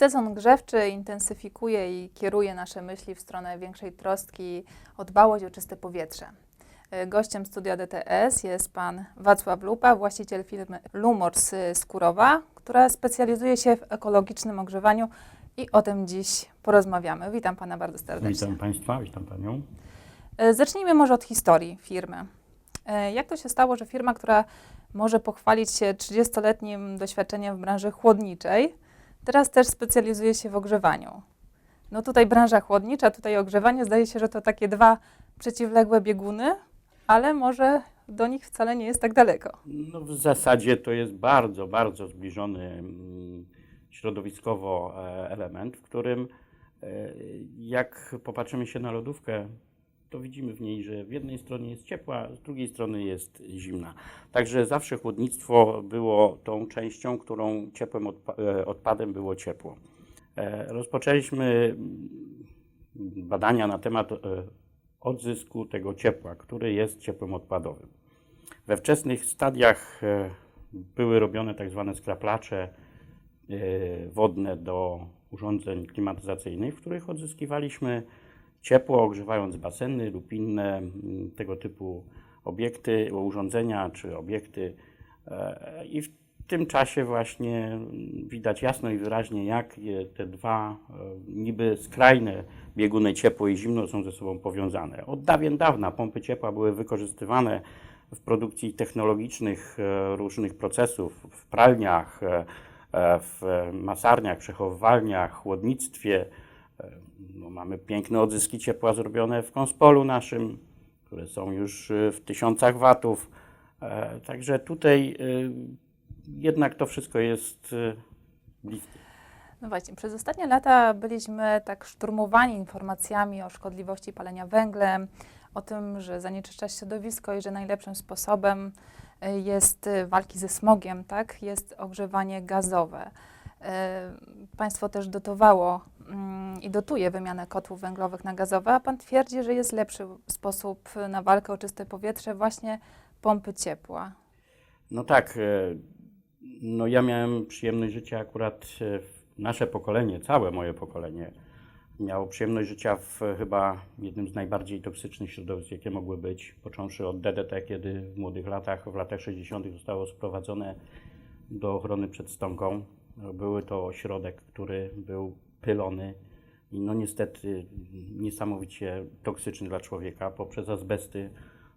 Sezon grzewczy intensyfikuje i kieruje nasze myśli w stronę większej trostki o dbałość o czyste powietrze. E, Gościem studia DTS jest pan Wacław Lupa, właściciel firmy Lumors z Kurowa, która specjalizuje się w ekologicznym ogrzewaniu i o tym dziś porozmawiamy. Witam pana bardzo serdecznie. Witam Państwa, witam Panią. E, Zacznijmy może od historii firmy. E, Jak to się stało, że firma, która może pochwalić się 30-letnim doświadczeniem w branży chłodniczej, teraz też specjalizuje się w ogrzewaniu? No tutaj branża chłodnicza, tutaj ogrzewanie, zdaje się, że to takie dwa przeciwległe bieguny, ale może do nich wcale nie jest tak daleko. No w zasadzie to jest bardzo, bardzo zbliżony mm, środowiskowo e, element, w którym e, jak popatrzymy się na lodówkę, to widzimy w niej, że w jednej stronie jest ciepła, z drugiej strony jest zimna. Także zawsze chłodnictwo było tą częścią, którą ciepłym odpa- e, odpadem było ciepło. E, Rozpoczęliśmy mm, badania na temat e, odzysku tego ciepła, który jest ciepłem odpadowym. We wczesnych stadiach były robione tak zwane skraplacze wodne do urządzeń klimatyzacyjnych, w których odzyskiwaliśmy ciepło, ogrzewając baseny lub inne mm, tego typu obiekty, urządzenia czy obiekty. E, I w tym czasie właśnie mm, widać jasno i wyraźnie, jak te dwa e, niby skrajne bieguny ciepło i zimno są ze sobą powiązane. Od dawien dawna pompy ciepła były wykorzystywane w produkcji technologicznych e, różnych procesów, w pralniach, w masarniach, przechowywalniach, chłodnictwie. No, mamy piękne odzyski ciepła zrobione w konspolu naszym, które są już e, w tysiącach watów. E, Także tutaj e, jednak to wszystko jest bliskie. No właśnie, przez ostatnie lata byliśmy tak szturmowani informacjami o szkodliwości palenia węglem, o tym, że zanieczyszcza środowisko i że najlepszym sposobem jest walki ze smogiem, tak, jest ogrzewanie gazowe. Państwo też dotowało i dotuje wymianę kotłów węglowych na gazowe, a Pan twierdzi, że jest lepszy sposób na walkę o czyste powietrze właśnie pompy ciepła. No tak, e, no ja miałem przyjemność życia akurat, e, nasze pokolenie, całe moje pokolenie miało przyjemność życia w chyba jednym z najbardziej toksycznych środowisk, jakie mogły być, począwszy od DDT, kiedy w młodych latach, w latach 60. zostało sprowadzone do ochrony przed stonką. Były to ośrodek, który był pylony no niestety niesamowicie toksyczny dla człowieka poprzez azbesty,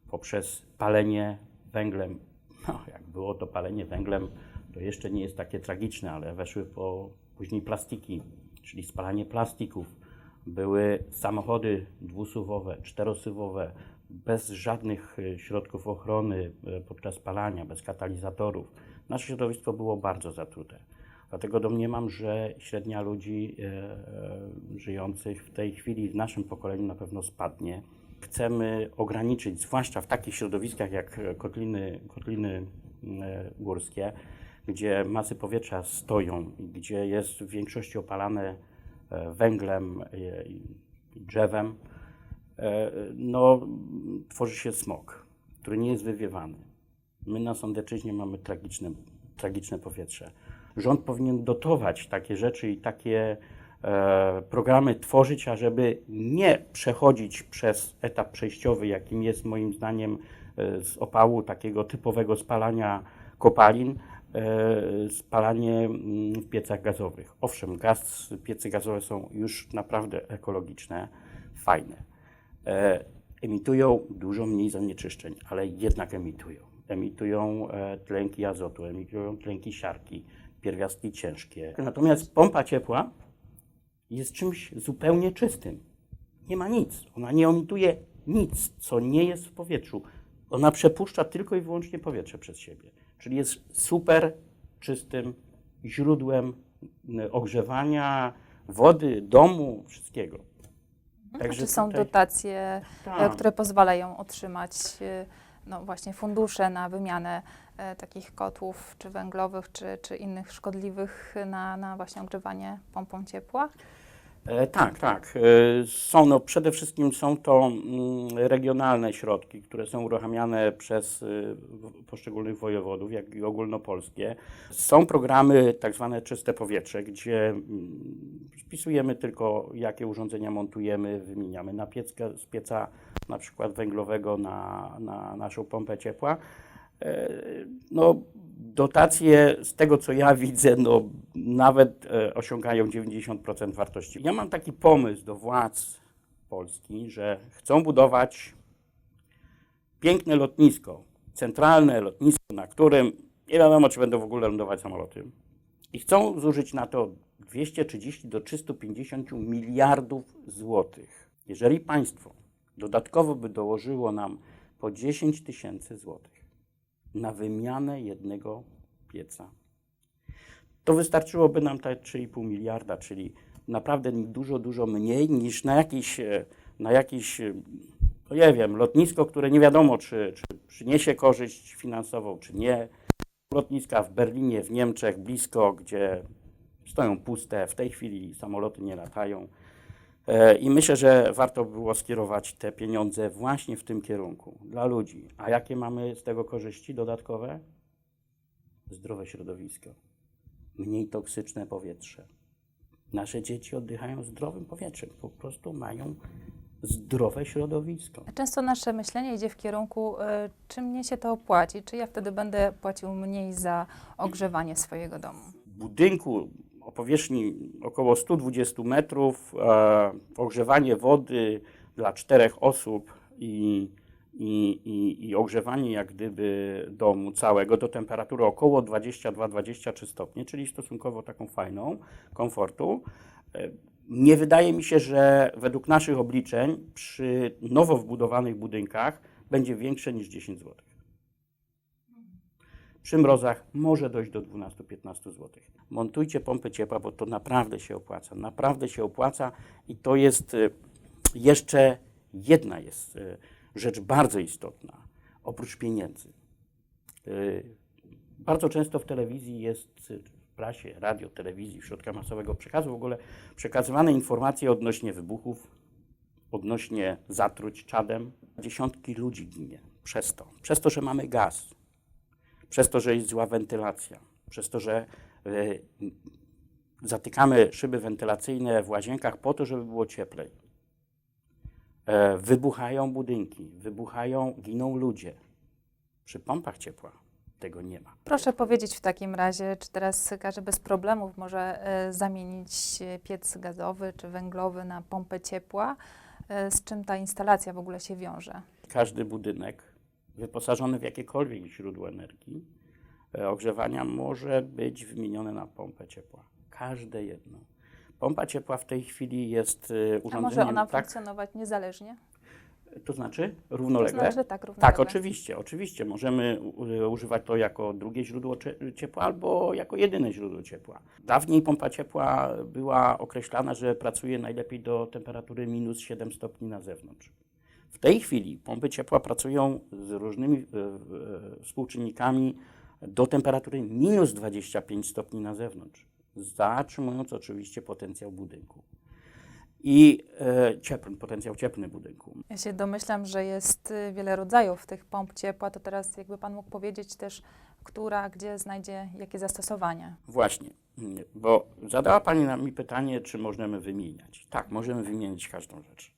poprzez palenie węglem. No, jak było to palenie węglem, to jeszcze nie jest takie tragiczne, ale weszły po, później plastiki, czyli spalanie plastików. Były samochody dwusuwowe, czterosuwowe, bez żadnych e, środków ochrony e, podczas spalania, bez katalizatorów. Nasze środowisko było bardzo zatrute. Dlatego domniemam, że średnia ludzi e, e, żyjących w tej chwili w naszym pokoleniu na pewno spadnie. Chcemy ograniczyć, zwłaszcza w takich środowiskach jak kotliny, kotliny e, górskie, gdzie masy powietrza stoją i gdzie jest w większości opalane węglem i drzewem, no, tworzy się smog, który nie jest wywiewany. My na Sądeczyźnie mamy tragiczne, tragiczne powietrze. Rząd powinien dotować takie rzeczy i takie e, programy tworzyć, ażeby nie przechodzić przez etap przejściowy, jakim jest moim zdaniem e, z opału takiego typowego spalania kopalin, e, spalanie mm, w piecach gazowych. Owszem, gaz, piece gazowe są już naprawdę ekologiczne, fajne. E, emitują dużo mniej zanieczyszczeń, ale jednak emitują. Emitują e, tlenki azotu, emitują tlenki siarki, pierwiastki ciężkie. Natomiast pompa ciepła jest czymś zupełnie czystym. Nie ma nic. Ona nie emituje nic, co nie jest w powietrzu. Ona przepuszcza tylko i wyłącznie powietrze przez siebie. Czyli jest super czystym źródłem ogrzewania wody, domu, wszystkiego. Także Czy są tutaj- dotacje e, Tak. które pozwalają otrzymać e, no właśnie fundusze na wymianę e, takich kotłów, czy węglowych, czy, czy innych szkodliwych na, na właśnie ogrzewanie pompą ciepła? E, tak, tak. E, są, no, przede wszystkim są to mm, regionalne środki, które są uruchamiane przez e, poszczególnych wojewodów, jak i ogólnopolskie. Są programy tak zwane czyste powietrze, gdzie mm, wpisujemy tylko, jakie urządzenia montujemy, wymieniamy na piecka, z pieca na przykład węglowego na, na naszą pompę ciepła. No, dotacje z tego, co ja widzę, no, nawet e, osiągają 90% wartości. Ja mam taki pomysł do władz Polski, że chcą budować piękne lotnisko, centralne lotnisko, na którym nie wiadomo, czy będą w ogóle lądować samoloty. I chcą zużyć na to 230 do 350 miliardów złotych. Jeżeli państwo dodatkowo by dołożyło nam po 10 tysięcy złotych na wymianę jednego pieca, to wystarczyłoby nam te 3,5 miliarda, czyli naprawdę dużo, dużo mniej niż na jakiś, e, na jakiś e, no nie wiem, lotnisko, które nie wiadomo, czy, czy przyniesie korzyść finansową, czy nie. Lotniska w Berlinie, w Niemczech, blisko, gdzie stoją puste, w tej chwili samoloty nie latają. E, I myślę, że warto było skierować te pieniądze właśnie w tym kierunku dla ludzi. A jakie mamy z tego korzyści dodatkowe? Zdrowe środowisko, mniej toksyczne powietrze. Nasze dzieci oddychają zdrowym powietrzem, po prostu mają zdrowe środowisko. Często nasze myślenie idzie w kierunku, y, czy mnie się to opłaci, czy ja wtedy będę płacił mniej za ogrzewanie swojego domu. budynku o powierzchni około 120 metrów, e, ogrzewanie wody dla czterech osób i, i, i, i ogrzewanie jak gdyby domu całego do temperatury około 22-23 stopnie, czyli stosunkowo taką fajną, komfortu. E, Nie wydaje mi się, że według naszych obliczeń przy nowo wbudowanych budynkach będzie większe niż 10 złotych. Przy mrozach może dojść do 12-15 zł. Montujcie pompy ciepła, bo to naprawdę się opłaca. Naprawdę się opłaca i to jest y, jeszcze jedna jest y, rzecz bardzo istotna, oprócz pieniędzy. Y, Bardzo często w telewizji jest, w prasie, radio, telewizji, w środkach masowego przekazu w ogóle przekazywane informacje odnośnie wybuchów, odnośnie zatruć czadem. Dziesiątki ludzi ginie przez to. Przez to, że mamy gaz przez to, że jest zła wentylacja, przez to, że zatykamy szyby wentylacyjne w łazienkach po to, żeby było cieplej. E, wybuchają budynki, wybuchają, giną ludzie. Przy pompach ciepła tego nie ma. Proszę powiedzieć w takim razie, czy teraz każdy bez problemów może y, zamienić piec gazowy czy węglowy na pompę ciepła? Z czym ta instalacja w ogóle się wiąże? Każdy budynek wyposażony w jakiekolwiek źródło energii e, ogrzewania może być wymieniony na pompę ciepła. Każde jedno. Pompa ciepła w tej chwili jest e, A urządzeniem może ona tak, funkcjonować niezależnie? to znaczy To równolegle? znaczy tak, równolegle. Tak, oczywiście, oczywiście. Możemy używać to jako drugie źródło cie- ciepła albo jako jedyne źródło ciepła. Dawniej pompa ciepła była określana, że pracuje najlepiej do temperatury minus 7 stopni na zewnątrz. W tej chwili pompy ciepła pracują z różnymi e, e, współczynnikami do temperatury minus 25 stopni na zewnątrz, zatrzymując oczywiście potencjał budynku. I e, ciepły, potencjał cieplny budynku. Ja się domyślam, że jest y, wiele rodzajów tych pomp ciepła, to teraz jakby Pan mógł powiedzieć też, która, gdzie znajdzie jakie zastosowanie. Właśnie, bo zadała Pani mi pytanie, czy możemy wymieniać. Tak, możemy wymienić każdą rzecz.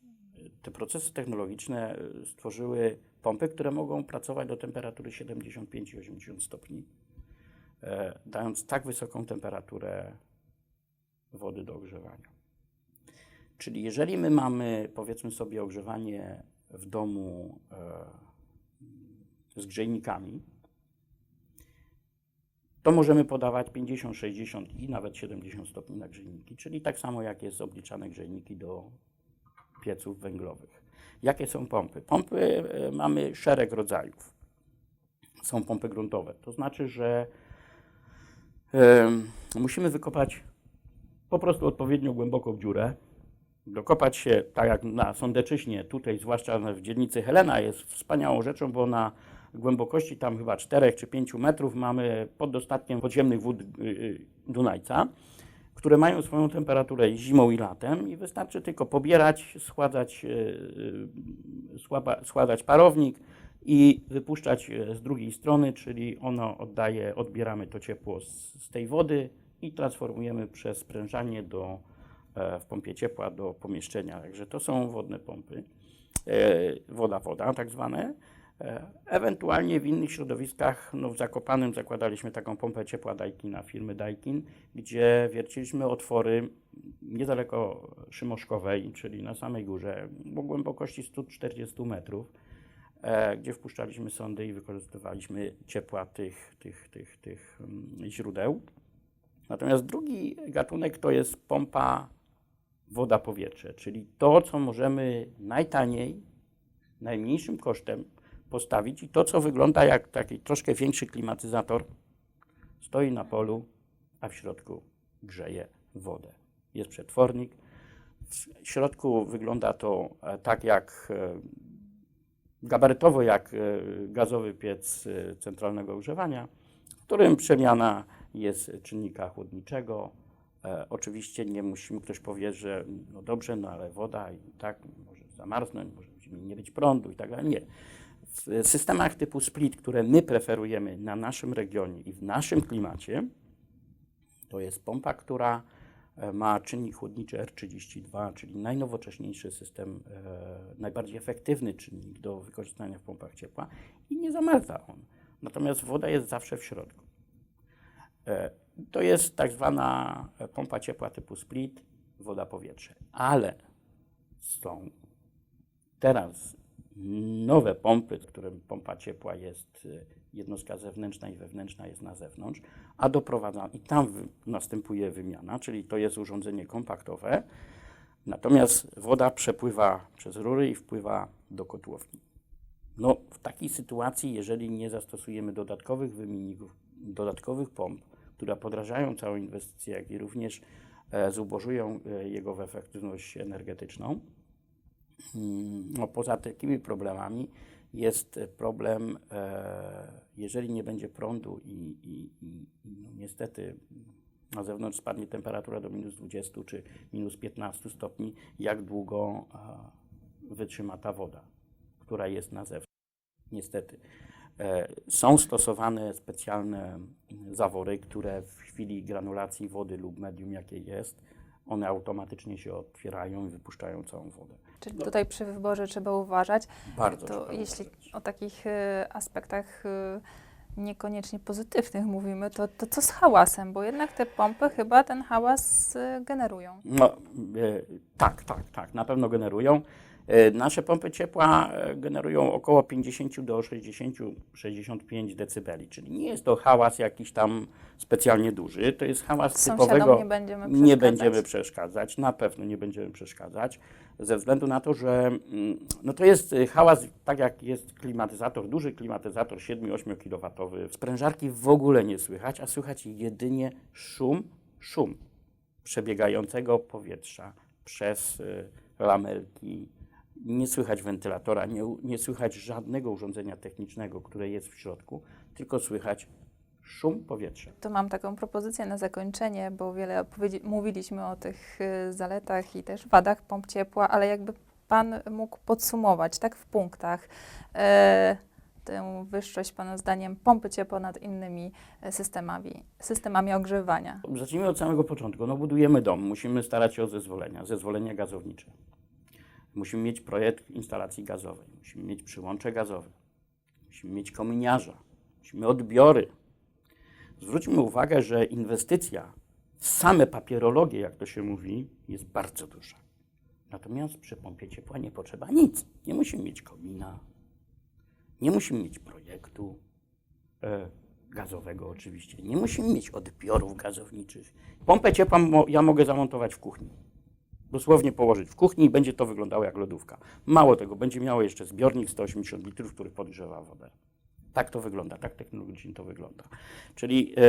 Te procesy technologiczne y, stworzyły pompy, które mogą pracować do temperatury 75 i 80 stopni, e, dając tak wysoką temperaturę wody do ogrzewania. Czyli jeżeli my mamy, powiedzmy sobie, ogrzewanie w domu e, z grzejnikami, to możemy podawać 50, 60 i nawet 70 stopni na grzejniki, czyli tak samo jak jest obliczane grzejniki do pieców węglowych. Jakie są pompy? Pompy e, mamy szereg rodzajów. Są pompy gruntowe, to znaczy, że em, musimy wykopać po prostu odpowiednio głęboką dziurę, dokopać się, tak jak na Sądeczyźnie, tutaj zwłaszcza w dzielnicy Helena jest wspaniałą rzeczą, bo na głębokości tam chyba 4 czy 5 metrów mamy pod dostatkiem podziemnych wód y, y, Dunajca, które mają swoją temperaturę zimą i latem i wystarczy tylko pobierać, schładzać, e, e, schładzać parownik i wypuszczać e, z drugiej strony, czyli ono oddaje, odbieramy to ciepło z, z tej wody i transformujemy przez sprężanie do, w pompie ciepła do pomieszczenia. Także to są wodne pompy, woda-woda tak zwane. E, Ewentualnie w innych środowiskach, no w Zakopanem zakładaliśmy taką pompę ciepła Daikin firmy Daikin, gdzie wierciliśmy otwory niedaleko Szymoszkowej, czyli na samej górze, o głębokości 140 metrów, e, gdzie wpuszczaliśmy sondy i wykorzystywaliśmy ciepła tych, tych, tych, tych mm, źródeł. Natomiast drugi gatunek to jest pompa woda-powietrze, czyli to, co możemy najtaniej, najmniejszym kosztem postawić i to, co wygląda jak taki troszkę większy klimatyzator, stoi na polu, a w środku grzeje wodę. Jest przetwornik. W środku wygląda to e, tak jak e, gabarytowo jak e, gazowy piec centralnego ogrzewania, w którym przemiana jest czynnika chłodniczego. Oczywiście nie musimy, ktoś powie, że no dobrze, no ale woda i tak może zamarznąć, może nie być prądu i tak dalej. Nie. W systemach typu split, które my preferujemy na naszym regionie i w naszym klimacie, to jest pompa, która e, ma czynnik chłodniczy R32, czyli najnowocześniejszy system, e, najbardziej efektywny czynnik do wykorzystania w pompach ciepła i nie zamarza on. Natomiast woda jest zawsze w środku. E, to jest tak zwana e, pompa ciepła typu split, woda-powietrze. Ale są teraz nowe pompy, w którym pompa ciepła jest y, jednostka zewnętrzna i wewnętrzna jest na zewnątrz, a doprowadza i tam następuje wymiana, czyli to jest urządzenie kompaktowe, natomiast woda przepływa przez rury i wpływa do kotłowni. No, w takiej sytuacji, jeżeli nie zastosujemy dodatkowych wymienników, dodatkowych pomp, które podrażają całą inwestycję, jak i również e, zubożują e, jego efektywność energetyczną, No, poza takimi problemami jest problem, e, jeżeli nie będzie prądu i, i, i no, niestety na zewnątrz spadnie temperatura do minus 20 czy minus 15 stopni, jak długo wytrzyma ta woda, która jest na zewnątrz. Niestety. E, Są stosowane specjalne zawory, które w chwili granulacji wody lub medium, jakie jest, one automatycznie się otwierają i wypuszczają całą wodę. Czyli tutaj przy wyborze trzeba uważać. Bardzo To trzeba jeśli uważać. o takich e, aspektach e, niekoniecznie pozytywnych mówimy, to, to co z hałasem? Bo jednak te pompy chyba ten hałas e, generują. No, e, tak, tak, tak, na pewno generują. E, nasze pompy ciepła e, generują około 50 do 60-65 decybeli, czyli nie jest to hałas jakiś tam specjalnie duży, to jest hałas Sąsiadom typowego... nie będziemy Nie przeszkadzać. będziemy przeszkadzać, na pewno nie będziemy przeszkadzać, ze względu na to, że mm, no to jest y, hałas, tak jak jest klimatyzator, duży klimatyzator 7-8 kW. Sprężarki w ogóle nie słychać, a słychać jedynie szum, szum przebiegającego powietrza przez y, lamelki. Nie słychać wentylatora, nie, nie słychać żadnego urządzenia technicznego, które jest w środku, tylko słychać szum powietrza. To mam taką propozycję na zakończenie, bo wiele mówiliśmy o tych y, zaletach i też wadach pomp ciepła, ale jakby Pan mógł podsumować, tak w punktach, e, tę wyższość Pana zdaniem pompy ciepła nad innymi e, systemami, systemami ogrzewania. Zacznijmy od samego początku. No, budujemy dom, musimy starać się o zezwolenia, zezwolenia gazownicze. Musimy mieć projekt instalacji gazowej, musimy mieć przyłącze gazowe, musimy mieć kominiarza, musimy odbiory. Zwróćmy uwagę, że inwestycja w same papierologie, jak to się mówi, jest bardzo duża. Natomiast przy pompie ciepła nie potrzeba nic. Nie musimy mieć komina, nie musimy mieć projektu, e, gazowego oczywiście. Nie musimy mieć odbiorów gazowniczych. Pompę ciepła mo- ja mogę zamontować w kuchni. Dosłownie położyć w kuchni i będzie to wyglądało jak lodówka. Mało tego, będzie miało jeszcze zbiornik 180 litrów, który podgrzewa wodę. Tak to wygląda, tak technologicznie to wygląda. Czyli e,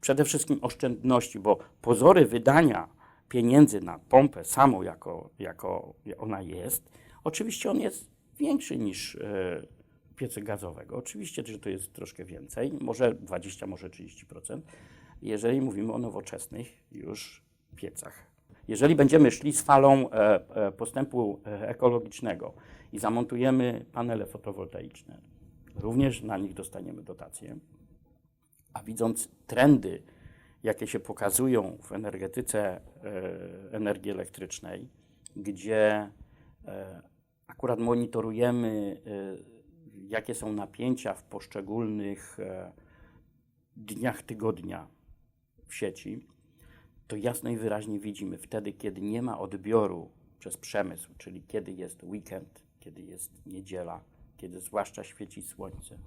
przede wszystkim oszczędności, bo pozory wydania pieniędzy na pompę samą, jako, jako ona jest, oczywiście on jest większy niż e, piecy gazowego. Oczywiście, że to jest troszkę więcej, może 20, może 30%, jeżeli mówimy o nowoczesnych już piecach. Jeżeli będziemy szli z falą e, e, postępu e, ekologicznego i zamontujemy panele fotowoltaiczne, również na nich dostaniemy dotacje. A widząc trendy, jakie się pokazują w energetyce energii elektrycznej, gdzie akurat monitorujemy, jakie są napięcia w poszczególnych dniach tygodnia w sieci, to jasno i wyraźnie widzimy wtedy, kiedy nie ma odbioru przez przemysł, czyli kiedy jest weekend, kiedy jest niedziela, kiedy zwłaszcza świeci słońce,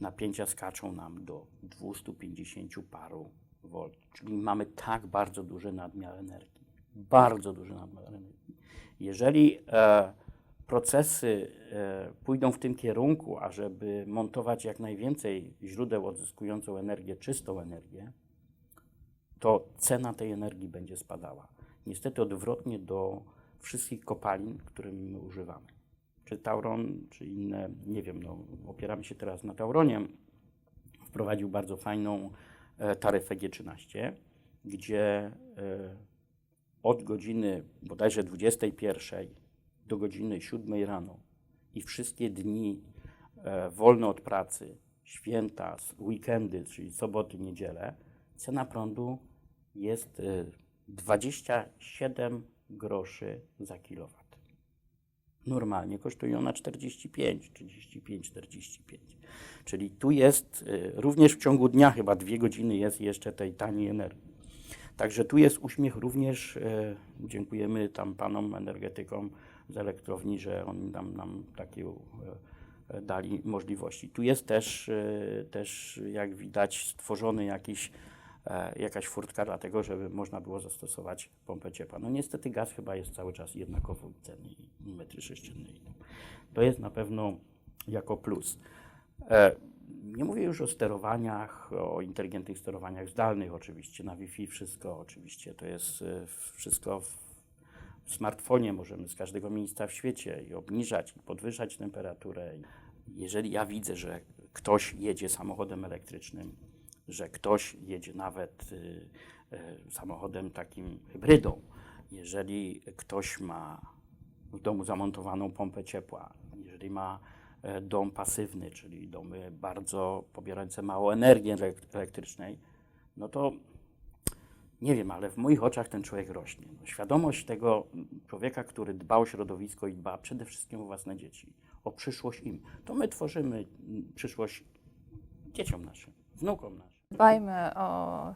napięcia skaczą nam do 250 paru volt, czyli mamy tak bardzo duży nadmiar energii. Bardzo duży nadmiar energii. Jeżeli e, procesy e, pójdą w tym kierunku, ażeby montować jak najwięcej źródeł odzyskującą energię, czystą energię, to cena tej energii będzie spadała. Niestety odwrotnie do wszystkich kopalin, którymi my używamy. Czy Tauron, czy inne, nie wiem, no, opieramy się teraz na Tauronie. Wprowadził bardzo fajną e, taryfę G13, gdzie e, od godziny bodajże 21 do godziny 7 rano i wszystkie dni e, wolne od pracy, święta, weekendy, czyli soboty, niedzielę, cena prądu jest e, 27 groszy za kilowat. Normalnie kosztuje ona 45, 35, 45. Czyli tu jest e, również w ciągu dnia chyba dwie godziny jest jeszcze tej taniej energii. Także tu jest uśmiech również, e, dziękujemy tam panom energetykom z elektrowni, że oni nam, nam takie dali możliwości. Tu jest też, też jak widać stworzony jakiś, jakaś furtka dlatego, żeby można było zastosować pompę ciepła. No niestety gaz chyba jest cały czas jednakowo cenny i metry sześcienne. To jest na pewno jako plus. E, Nie mówię już o sterowaniach, o inteligentnych sterowaniach zdalnych oczywiście, na Wi-Fi wszystko oczywiście, to jest e, wszystko w smartfonie, możemy z każdego miejsca w świecie i obniżać, i podwyższać temperaturę. Jeżeli ja widzę, że ktoś jedzie samochodem elektrycznym, że ktoś jedzie nawet y, y, samochodem takim hybrydą, jeżeli ktoś ma w domu zamontowaną pompę ciepła, jeżeli ma e, dom pasywny, czyli domy bardzo pobierające mało energii elek- elektrycznej, no to nie wiem, ale w moich oczach ten człowiek rośnie. No, świadomość tego człowieka, który dba o środowisko i dba przede wszystkim o własne dzieci, o przyszłość im, to my tworzymy mm, przyszłość dzieciom naszym, wnukom naszym. Dbajmy o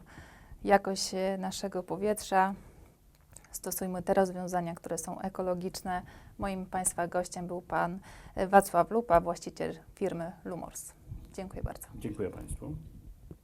jakość naszego powietrza. Stosujmy te rozwiązania, które są ekologiczne. Moim Państwa gościem był Pan Wacław Lupa, właściciel firmy Lumors. Dziękuję bardzo. Dziękuję Państwu.